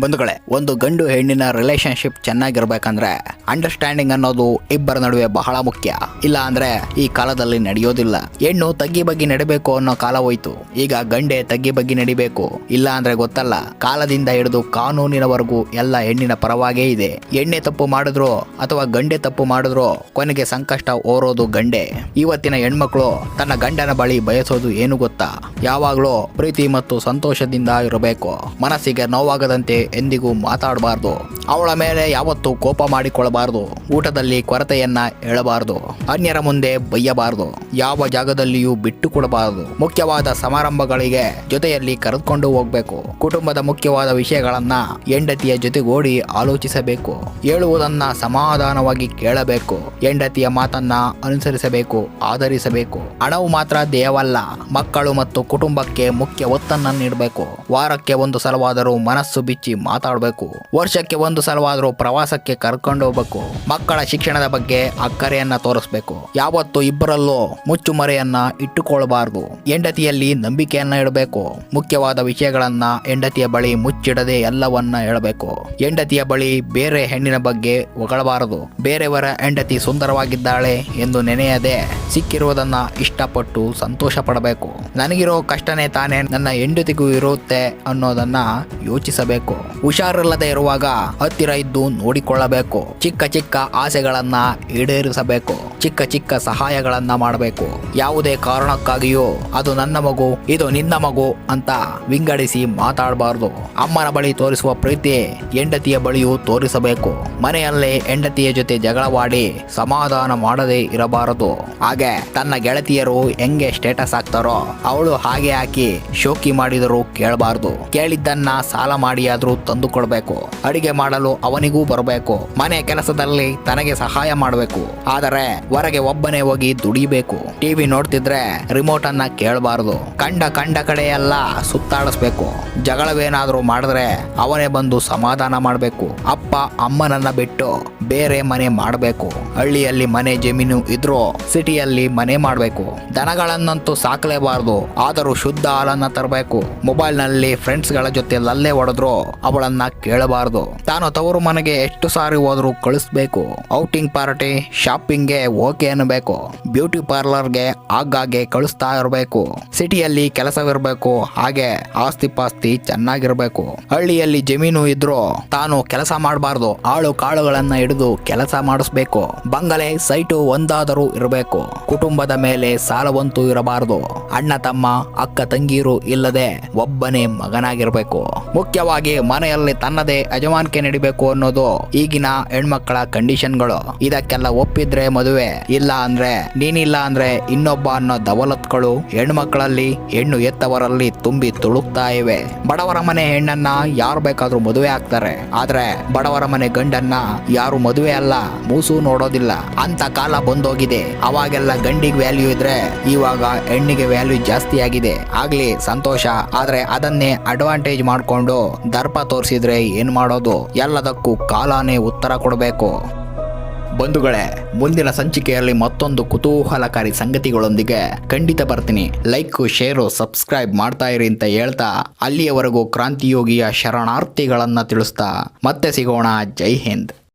ಬಂಧುಗಳೇ, ಒಂದು ಗಂಡು ಹೆಣ್ಣಿನ ರಿಲೇಶನ್ಶಿಪ್ ಚೆನ್ನಾಗಿರ್ಬೇಕಂದ್ರೆ ಅಂಡರ್ಸ್ಟ್ಯಾಂಡಿಂಗ್ ಅನ್ನೋದು ಇಬ್ಬರ ನಡುವೆ ಬಹಳ ಮುಖ್ಯ. ಇಲ್ಲ ಅಂದ್ರೆ ಈ ಕಾಲದಲ್ಲಿ ನಡೆಯೋದಿಲ್ಲ. ಹೆಣ್ಣು ತಗ್ಗಿ ಬಗ್ಗೆ ನಡಿಬೇಕು ಅನ್ನೋ ಕಾಲ ಹೋಯ್ತು. ಈಗ ಗಂಡೆ ತಗ್ಗಿ ಬಗ್ಗೆ ನಡಿಬೇಕು. ಇಲ್ಲ ಅಂದ್ರೆ ಗೊತ್ತಲ್ಲ, ಕಾಲದಿಂದ ಹಿಡಿದು ಕಾನೂನಿನವರೆಗೂ ಎಲ್ಲ ಹೆಣ್ಣಿನ ಪರವಾಗೇ ಇದೆ. ಹೆಣ್ಣೆ ತಪ್ಪು ಮಾಡಿದ್ರು ಅಥವಾ ಗಂಡೆ ತಪ್ಪು ಮಾಡಿದ್ರು ಕೊನೆಗೆ ಸಂಕಷ್ಟ ಓರೋದು ಗಂಡೆ. ಇವತ್ತಿನ ಹೆಣ್ಮಕ್ಳು ತನ್ನ ಗಂಡನ ಬಳಿ ಬಯಸೋದು ಏನು ಗೊತ್ತಾ? ಯಾವಾಗಲೂ ಪ್ರೀತಿ ಮತ್ತು ಸಂತೋಷದಿಂದ ಇರಬೇಕು. ಮನಸ್ಸಿಗೆ ನೋವಾಗದಂತೆ ಎಂದಿಗೂ ಮಾತಾಡಬಾರ್ದು. ಅವಳ ಮೇಲೆ ಯಾವತ್ತೂ ಕೋಪ ಮಾಡಿಕೊಳ್ಳಬಾರದು. ಊಟದಲ್ಲಿ ಕೊರತೆಯನ್ನ ಹೇಳಬಾರದು. ಅನ್ಯರ ಮುಂದೆ ಬೈಯಬಾರದು. ಯಾವ ಜಾಗದಲ್ಲಿಯೂ ಬಿಟ್ಟು ಕೊಡಬಾರದು ಮುಖ್ಯವಾದ ಸಮಾರಂಭಗಳಿಗೆ ಜೊತೆಯಲ್ಲಿ ಕರೆದುಕೊಂಡು ಹೋಗ್ಬೇಕು. ಕುಟುಂಬದ ಮುಖ್ಯವಾದ ವಿಷಯಗಳನ್ನ ಹೆಂಡತಿಯ ಜೊತೆಗೂಡಿ ಆಲೋಚಿಸಬೇಕು. ಹೇಳುವುದನ್ನ ಸಮಾಧಾನವಾಗಿ ಕೇಳಬೇಕು. ಹೆಂಡತಿಯ ಮಾತನ್ನ ಅನುಸರಿಸಬೇಕು, ಆಧರಿಸಬೇಕು. ಹಣವು ಮಾತ್ರ ದೇಹವಲ್ಲ ಮಕ್ಕಳು ಮತ್ತು ಕುಟುಂಬಕ್ಕೆ ಮುಖ್ಯ ಒತ್ತನ್ನ ನೀಡಬೇಕು. ವಾರಕ್ಕೆ ಒಂದು ಸಲವಾದರೂ ಮನಸ್ಸು ಬಿಚ್ಚಿ ಮಾತಾಡಬೇಕು. ವರ್ಷಕ್ಕೆ ಒಂದು ಸಲವಾದರೂ ಪ್ರವಾಸಕ್ಕೆ ಕರ್ಕೊಂಡು ಹೋಗ್ಬೇಕು. ಮಕ್ಕಳ ಶಿಕ್ಷಣದ ಬಗ್ಗೆ ಅಕ್ಕರೆಯನ್ನ ತೋರಿಸ್ಬೇಕು. ಯಾವತ್ತು ಇಬ್ಬರಲ್ಲೂ ಮುಚ್ಚುಮರೆಯನ್ನ ಇಟ್ಟುಕೊಳ್ಳಬಾರದು ಹೆಂಡತಿಯಲ್ಲಿ ನಂಬಿಕೆಯನ್ನ ಇಡಬೇಕು. ಮುಖ್ಯವಾದ ವಿಷಯಗಳನ್ನ ಹೆಂಡತಿಯ ಬಳಿ ಮುಚ್ಚಿಡದೆ ಎಲ್ಲವನ್ನ ಹೇಳಬೇಕು. ಹೆಂಡತಿಯ ಬಳಿ ಬೇರೆ ಹೆಣ್ಣಿನ ಬಗ್ಗೆ ಹೊಗಳಬಾರದು. ಬೇರೆಯವರ ಹೆಂಡತಿ ಸುಂದರವಾಗಿದ್ದಾಳೆ ಎಂದು ನೆನೆಯದೆ ಸಿಕ್ಕಿರುವುದನ್ನ ಇಷ್ಟಪಟ್ಟು ಸಂತೋಷ ಪಡಬೇಕು ನನಗಿರೋ ಕಷ್ಟನೇ ತಾನೇ ನನ್ನ ಹೆಂಡತಿಗೂ ಇರುತ್ತೆ ಅನ್ನೋದನ್ನ ಯೋಚಿಸಬೇಕು. ಹುಷಾರಿಲ್ಲದೆ ಇರುವಾಗ ಹತ್ತಿರ ಇದ್ದು ನೋಡಿಕೊಳ್ಳಬೇಕು. ಚಿಕ್ಕ ಚಿಕ್ಕ ಆಸೆಗಳನ್ನ ಈಡೇರಿಸಬೇಕು. ಚಿಕ್ಕ ಚಿಕ್ಕ ಸಹಾಯಗಳನ್ನ ಮಾಡಬೇಕು. ಯಾವುದೇ ಕಾರಣಕ್ಕಾಗಿಯೂ ಅದು ನನ್ನ ಮಗು, ಇದು ನಿನ್ನ ಮಗು ಅಂತ ವಿಂಗಡಿಸಿ ಮಾತಾಡಬಾರದು. ಅಮ್ಮನ ಬಳಿ ತೋರಿಸುವ ಪ್ರೀತಿ ಹೆಂಡತಿಯ ಬಳಿಯೂ ತೋರಿಸಬೇಕು. ಮನೆಯಲ್ಲೇ ಹೆಂಡತಿಯ ಜೊತೆ ಜಗಳವಾಡಿ ಸಮಾಧಾನ ಮಾಡದೇ ಇರಬಾರದು. ಹಾಗೆ ತನ್ನ ಗೆಳತಿಯರು ಹೆಂಗೆ ಸ್ಟೇಟಸ್ ಹಾಕ್ತಾರೋ ಅವಳು ಹಾಗೆ ಹಾಕಿ ಶೋಕಿ ಮಾಡಿದರೂ ಕೇಳಬಾರದು. ಕೇಳಿದ್ದನ್ನ ಸಾಲ ಮಾಡಿಯಾದ್ರೂ ತಂದು ಕೊಡಬೇಕು ಅಡಿಗೆ ಮಾಡಲು ಅವನಿಗೂ ಬರಬೇಕು. ಮನೆ ಕೆಲಸದಲ್ಲಿ ತನಗೆ ಸಹಾಯ ಮಾಡಬೇಕು. ಆದರೆ ಹೊರಗೆ ಒಬ್ಬನೇ ಹೋಗಿ ದುಡಿಬೇಕು. ಟಿವಿ ನೋಡ್ತಿದ್ರೆ ರಿಮೋಟ್ ಅನ್ನ ಕೇಳಬಾರದು. ಕಂಡ ಕಂಡ ಕಡೆಯೆಲ್ಲ ಸುತ್ತಾಡಿಸ್ಬೇಕು. ಜಗಳವೇನಾದ್ರೂ ಮಾಡಿದ್ರೆ ಅವನೇ ಬಂದು ಸಮಾಧಾನ ಮಾಡಬೇಕು. ಅಪ್ಪ, ಅಮ್ಮನನ್ನ ಬಿಟ್ಟು ಬೇರೆ ಮನೆ ಮಾಡಬೇಕು. ಹಳ್ಳಿಯಲ್ಲಿ ಮನೆ ಜಮೀನು ಇದ್ರೂ ಸಿಟಿಯಲ್ಲಿ ಮನೆ ಮಾಡಬೇಕು. ದನಗಳನ್ನಂತೂ ಸಾಕಲೇಬಾರದು. ಆದರೂ ಶುದ್ಧ ಹಾಲನ್ನ ತರಬೇಕು. ಮೊಬೈಲ್ನಲ್ಲಿ ಫ್ರೆಂಡ್ಸ್ಗಳ ಫ್ರೆಂಡ್ಸ್ಗಳ ಜೊತೆ ಲಲ್ಲೆ ಹೊಡೆದ್ರು ಅವಳನ್ನ ಕೇಳಬಾರದು. ತಾನು ತವರು ಮನೆಗೆ ಎಷ್ಟು ಸಾರಿ ಹೋದ್ರು ಕಳಿಸ್ಬೇಕು. ಔಟಿಂಗ್ ಪಾರ್ಟಿ, ಶಾಪಿಂಗ್ಗೆ ಓಕೆ ಅನ್ನಬೇಕು. ಬ್ಯೂಟಿ ಪಾರ್ಲರ್ಗೆ ಆಗಾಗ್ಗೆ ಕಳಿಸ್ತಾ ಇರಬೇಕು. ಸಿಟಿಯಲ್ಲಿ ಕೆಲಸವಿರಬೇಕು. ಹಾಗೆ ಆಸ್ತಿ ಪಾಸ್ತಿ ಚೆನ್ನಾಗಿರ್ಬೇಕು. ಹಳ್ಳಿಯಲ್ಲಿ ಜಮೀನು ಇದ್ರೂ ತಾನು ಕೆಲಸ ಮಾಡಬಾರ್ದು. ಆಳು ಕಾಳುಗಳನ್ನ ಹಿಡಿದು ಕೆಲಸ ಮಾಡಿಸ್ಬೇಕು. ಬಂಗಲೆ, ಸೈಟು ಒಂದಾದರೂ ಇರಬೇಕು. ಕುಟುಂಬದ ಮೇಲೆ ಸಾಲವಂತೂ ಇರಬಾರದು. ಅಣ್ಣ ತಮ್ಮ, ಅಕ್ಕ ತಂಗೀರು ಇಲ್ಲದೆ ಒಬ್ಬನೇ ಮಗನಾಗಿರ್ಬೇಕು. ಮುಖ್ಯವಾಗಿ ಮನೆಯಲ್ಲಿ ತನ್ನದೇ ಯಜಮಾನಿಕೆ ನಡಿಬೇಕು ಅನ್ನೋದು ಈಗಿನ ಹೆಣ್ಮಕ್ಕಳ ಕಂಡೀಷನ್ಗಳು. ಇದಕ್ಕೆಲ್ಲ ಒಪ್ಪಿದ್ರೆ ಮದುವೆ. ಇಲ್ಲ ಅಂದ್ರೆ ನೀನಿಲ್ಲ ಅಂದ್ರೆ ಇನ್ನೊಬ್ಬ ಅನ್ನೋ ದವಲತ್ಗಳು ಹೆಣ್ಮಕ್ಳಲ್ಲಿ ಹೆಣ್ಣು ಎತ್ತವರಲ್ಲಿ ತುಂಬಿ ತುಳುಕ್ತಾ ಇವೆ. ಬಡವರ ಮನೆ ಹೆಣ್ಣನ್ನ ಯಾರು ಬೇಕಾದ್ರೂ ಮದುವೆ ಆಗ್ತಾರೆ. ಆದ್ರೆ ಬಡವರ ಮನೆ ಗಂಡನ್ನ ಯಾರು ಮದುವೆ ಅಲ್ಲ, ಮೂಸು ನೋಡೋದಿಲ್ಲ. ಅಂತ ಕಾಲ ಬಂದೋಗಿದೆ. ಅವಾಗೆಲ್ಲ ಗಂಡಿಗೆ ವ್ಯಾಲ್ಯೂ ಇದ್ರೆ ಇವಾಗ ಹೆಣ್ಣಿಗೆ ವ್ಯಾಲ್ಯೂ ಜಾಸ್ತಿ ಆಗಿದೆ ಆಗ್ಲಿ ಸಂತೋಷ. ಆದ್ರೆ ಅದನ್ನೇ ಅಡ್ವಾಂಟೇಜ್ ಮಾಡ್ಕೊಂಡು ದರ್ಪ ತೋರಿಸಿದ್ರೆ ಏನ್ ಮಾಡೋದು? ಎಲ್ಲದಕ್ಕೂ ಕಾಲಾನೇ ಉತ್ತರ ಕೊಡಬೇಕು. ಬಂಧುಗಳೇ, ಮುಂದಿನ ಸಂಚಿಕೆಯಲ್ಲಿ ಮತ್ತೊಂದು ಕುತೂಹಲಕಾರಿ ಸಂಗತಿಗಳೊಂದಿಗೆ ಖಂಡಿತ ಬರ್ತೀನಿ. ಲೈಕ್, ಶೇರು, ಸಬ್ಸ್ಕ್ರೈಬ್ ಮಾಡ್ತಾ ಇರಿ ಅಂತ ಹೇಳ್ತಾ ಅಲ್ಲಿಯವರೆಗೂ ಕ್ರಾಂತಿಯೋಗಿಯ ಶರಣಾರ್ಥಿಗಳನ್ನು ತಿಳಿಸ್ತಾ ಮತ್ತೆ ಸಿಗೋಣ. ಜೈ ಹಿಂದ್.